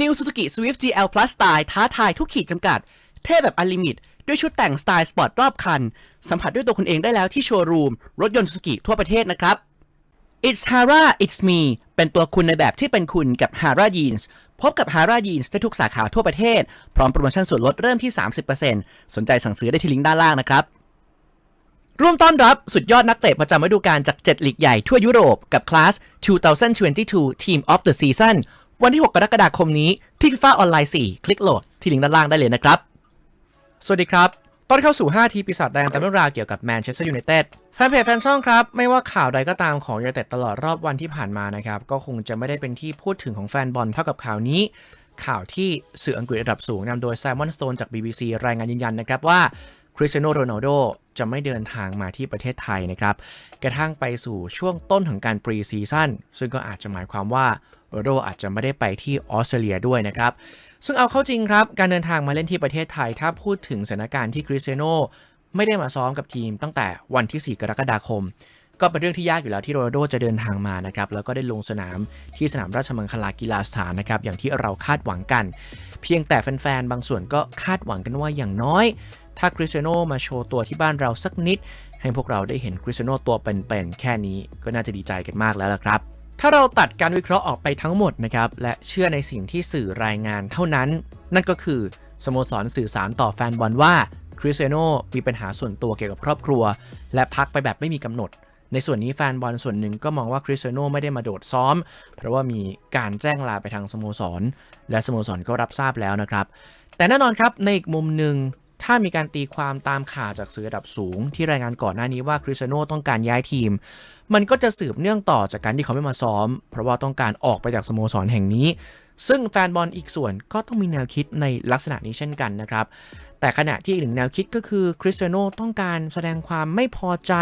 New Suzuki Swift GL Plus Style ท้าทายทุกขีดจำกัด เท่แบบอลิมิต ด้วยชุดแต่งสไตล์สปอร์ตรอบคัน สัมผัสด้วยตัวคุณเองได้แล้วที่โชว์รูม รถยนต์ Suzuki ทั่วประเทศนะครับ It's Hara It's Me เป็นตัวคุณในแบบที่เป็นคุณกับ Hara Jeans พบกับ Hara Jeans ได้ทุกสาขาทั่วประเทศ พร้อมโปรโมชั่นส่วนลดเริ่มที่ 30%สนใจสั่งซื้อได้ที่ลิงก์ด้านล่างนะครับร่วมต้อนรับสุดยอดนักเตะประจำฤดูกาลจาก 7 ลีกใหญ่ทั่วยุโรปกับคลาส 2022 Team of the Season วันที่ 6 กรกฎาคมนี้ที่ FIFA ออนไลน์ 4 คลิกโหลดที่ลิงก์ด้านล่างได้เลยนะครับ สวัสดีครับต้อนเข้าสู่ 5 ทีปีศาจแดงตามเรื่องราวเกี่ยวกับแมนเชสเตอร์ยูไนเต็ดแฟนเพจแฟนช่องครับ ไม่ว่าข่าวใดก็ตามของยูไนเต็ดตลอดรอบวันที่ผ่านมานะครับ ก็คงจะไม่ได้เป็นที่พูดถึงของแฟนบอลเท่ากับข่าวนี้ ข่าวที่สื่ออังกฤษระดับสูงนำโดยไซมอนสโตนจาก BBC รายงานยืนยันนะครับว่าคริสเตียโนโรนัลโด จะไม่เดินทางมาที่ประเทศไทยนะครับ กระทั่งไปสู่ช่วงต้นของการปรีซีซั่นซึ่งก็อาจจะหมายความว่าโรนัลโดอาจจะไม่ได้ไปที่ออสเตรเลียด้วยนะครับ ซึ่งเอาเข้าจริงครับ การเดินทางมาเล่นที่ประเทศไทย ถ้าพูดถึงสถานการณ์ที่คริสเตโนไม่ได้มาซ้อมกับทีมตั้งแต่วันที่ 4 กรกฎาคม ก็เป็นเรื่องที่ยากอยู่แล้วที่โรนัลโดจะเดินทางมานะครับ แล้วก็ได้ลงสนามที่สนามราชมังคลากีฬาสถานนะครับ อย่างที่เราคาดหวังกัน เพียงแต่แฟนๆ บางส่วนก็คาดหวังกันว่าอย่างน้อย ถ้าคริสเตียโนมาโชว์ตัวที่บ้านเราสักนิด ให้พวกเราได้เห็นคริสเตียโนตัวเป็นๆแค่นี้ก็น่าจะดีใจกันมากแล้วล่ะครับ ถ้าเราตัดการวิเคราะห์ออกไปทั้งหมดนะครับและเชื่อในสิ่งที่สื่อรายงานเท่านั้น นั่นก็คือสโมสรสื่อสารต่อแฟนบอลว่าคริสเตียโนมีปัญหาส่วนตัวเกี่ยวกับครอบครัว และพักไปแบบไม่มีกำหนด ในส่วนนี้แฟนบอลส่วนหนึ่งก็มองว่าคริสเตียโนไม่ได้มาโดดซ้อม เพราะว่ามีการแจ้งลาไปทางสโมสร และสโมสรก็รับทราบแล้วนะครับ แต่แน่นอนครับในอีกมุมหนึ่ง ถ้ามีการตีความตามข่าวจากสื่อระดับสูง ที่รายงานก่อนหน้านี้ว่าคริสเตียโนต้องการย้ายทีม มันก็จะสืบเนื่องต่อจากการที่เขาไม่มาซ้อม เพราะว่าต้องการออกไปจากสโมสรแห่งนี้ ซึ่งแฟนบอลอีกส่วนก็ต้องมีแนวคิดในลักษณะนี้เช่นกันนะครับ แต่ขณะที่อีกหนึ่งแนวคิดก็คือคริสเตียโนต้องการแสดงความไม่พอใจ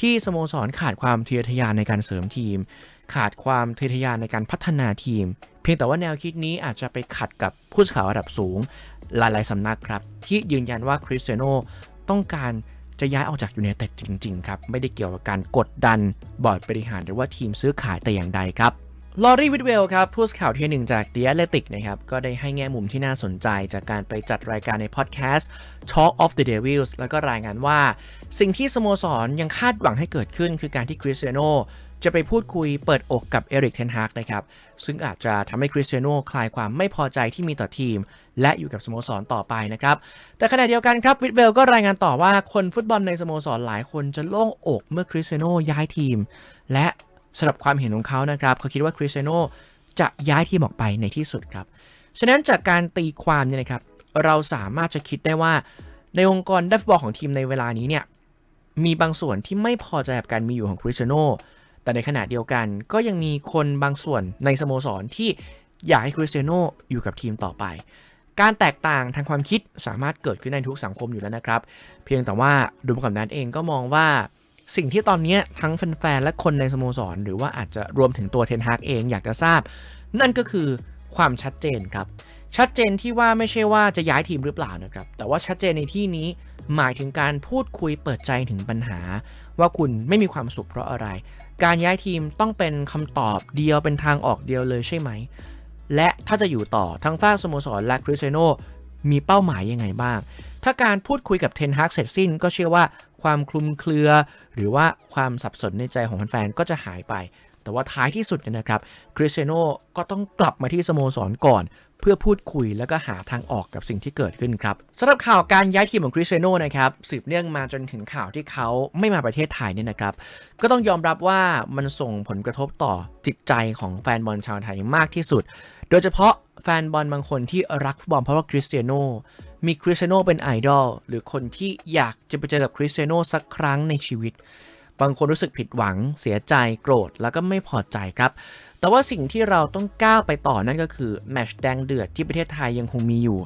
ที่สโมสรขาดความเทะเยทยานในการเสริมทีมขาดความทะเยอทะยานในการพัฒนาทีม เพียงแต่ว่าแนวคิดนี้อาจจะไปขัดกับผู้สื่อข่าวระดับสูงหลายๆสำนักครับ ที่ยืนยันว่าคริสเตียโนต้องการจะย้ายออกจากยูไนเต็ดจริง ๆ ครับ ไม่ได้เกี่ยวกับการกดดันบอร์ดบริหารหรือว่าทีมซื้อขายแต่อย่างใดครับลอรี่วิดเวลครับผู้สื่อข่าวที่หนึ่งจาก The Athletic นะครับก็ได้ให้แง่มุมที่น่าสนใจจากการไปจัดรายการในพอดแคสต์ Talk of the Devils แล้วก็รายงานว่า สิ่งที่สโมสรยังคาดหวังให้เกิดขึ้นคือการที่คริสเตียโน จะไปพูดคุยเปิดอกกับเอริกเทนฮากนะครับ ซึ่งอาจจะทำให้คริสเตียโนคลายความไม่พอใจที่มีต่อทีม และอยู่กับสโมสรต่อไปนะครับ แต่ขณะเดียวกันครับวิดเวลก็รายงานต่อว่าคนฟุตบอลในสโมสรหลายคนจะโล่งอกเมื่อคริสเตียโนย้ายทีม และสำหรับความเห็นของเขานะครับเขาคิดว่าคริสเตียโนจะย้ายทีมออกไปในที่สุดครับฉะนั้นจากการตีความเนี่ยนะครับเราสามารถจะคิดได้ว่าในองค์กรดัฟบอลของทีมในเวลานี้เนี่ยมีบางส่วนที่ไม่พอใจกับการมีอยู่ของคริสเตียโน แต่ในขณะเดียวกันก็ยังมีคนบางส่วนในสโมสรที่อยากให้คริสเตียโนอยู่กับทีมต่อไป การแตกต่างทางความคิดสามารถเกิดขึ้นในทุกสังคมอยู่แล้วนะครับ เพียงแต่ว่าดูกับนั้นเองก็มองว่าสิ่งที่ตอนนี้ทั้งแฟนๆ และคนในสโมสร หรือว่าอาจจะรวมถึงตัวเทนฮากเองอยากจะทราบ นั่นก็คือความชัดเจนครับ ชัดเจนที่ว่าไม่ใช่ว่าจะย้ายทีมหรือเปล่านะครับ แต่ว่าชัดเจนในที่นี้ หมายถึงการพูดคุยเปิดใจถึงปัญหา ว่าคุณไม่มีความสุขเพราะอะไร การย้ายทีมต้องเป็นคำตอบเดียวเป็นทางออกเดียวเลยใช่ไหม และถ้าจะอยู่ต่อทั้งฝ้าสโมสรและคริสเตโนมีเป้าหมายยังไงบ้าง ถ้าการพูดคุยกับเทนฮากเสร็จสิ้นก็เชื่อว่าความคลุมเครือ หรือว่าความสับสนในใจของแฟนๆก็จะหายไป แต่ว่าท้ายที่สุดนนะครับคริสเตโนก็ต้องกลับมาที่สโมสรก่อน เพื่อพูดคุยแล้วก็หาทางออกกับสิ่งที่เกิดขึ้นครับสำหรับข่าวการย้ายทีมของคริสเตียโนนะครับสืบเนื่องมาจนถึงข่าวที่เขาไม่มาประเทศไทยเนี่ยนะครับก็ต้องยอมรับว่ามันส่งผลกระทบต่อจิตใจของแฟนบอลชาวไทยมากที่สุด โดยเฉพาะแฟนบอลบางคนที่รักฟุตบอลเพราะว่าคริสเตียโนมีคริสเตียโนเป็นไอดอลหรือคนที่อยากจะไปเจอกับคริสเตียโนสักครั้งในชีวิต บางคนรู้สึกผิดหวัง เสียใจโกรธแล้วก็ไม่พอใจครับ แต่ว่าสิ่งที่เราต้องก้าวไปต่อนั่นก็คือแมชแดงเดือดที่ประเทศไทยยังคงมีอยู่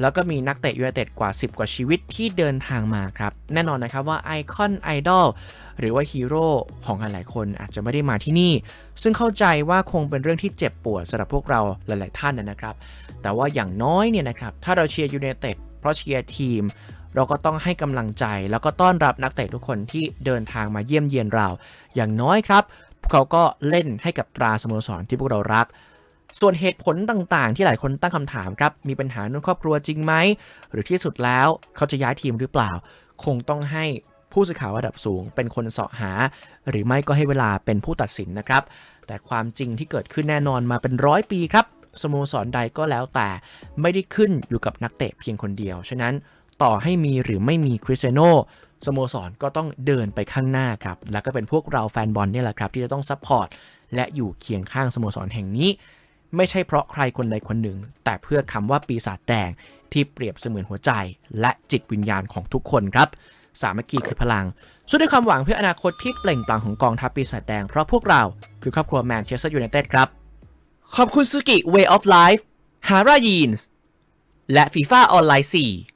แล้วก็มีนักเตะยูไนเต็ดกว่า 10 กว่าชีวิตที่เดินทางมาครับ แน่นอนนะครับว่าไอคอนไอดอลหรือว่าฮีโร่ของหลายๆคนอาจจะไม่ได้มาที่นี่ ซึ่งเข้าใจว่าคงเป็นเรื่องที่เจ็บปวดสำหรับพวกเราหลาย ๆ ท่านนะครับ แต่ว่าอย่างน้อยเนี่ยนะครับถ้าเราเชียร์ยูไนเต็ดเพราะเชียร์ทีม เราก็ต้องให้กำลังใจแล้วก็ต้อนรับนักเตะทุกคนที่เดินทางมาเยี่ยมเยียนเรา อย่างน้อยครับ เขาก็เล่นให้กับตราสโมสรที่พวกเรารัก ส่วนเหตุผลต่างๆ ที่หลายคนตั้งคำถามครับ มีปัญหาในครอบครัวจริงไหม หรือที่สุดแล้วเขาจะย้ายทีมหรือเปล่า คงต้องให้ผู้สื่อข่าวระดับสูงเป็นคนเสาะหา หรือไม่ก็ให้เวลาเป็นผู้ตัดสินนะครับ แต่ความจริงที่เกิดขึ้นแน่นอนมาเป็นร้อยปีครับสโมสรใดก็แล้วแต่ไม่ได้ขึ้นอยู่กับนักเตะเพียงคนเดียว ฉะนั้น ต่อให้มีหรือไม่มีคริสเตียโนสโมสรก็ต้องเดินไปข้างหน้าครับ แล้วก็เป็นพวกเราแฟนบอลเนี่ยแหละครับ ที่จะต้องซัพพอร์ตและอยู่เคียงข้างสโมสรแห่งนี้ ไม่ใช่เพราะใครคนใดคนหนึ่ง แต่เพื่อคำว่าปีศาจแดงที่เปรียบเสมือนหัวใจ และจิตวิญญาณของทุกคนครับ สามัคคีคือพลังสู้ด้วยความหวังเพื่ออนาคตที่เปล่งปลั่งของกองทัพปีศาจแดง เพราะพวกเราคือครอบครัวแมนเชสเตอร์ยูไนเต็ดครับ ขอบคุณซูกิ Way of Life ฮารายีนส์และฟีฟ่าออนไลน์4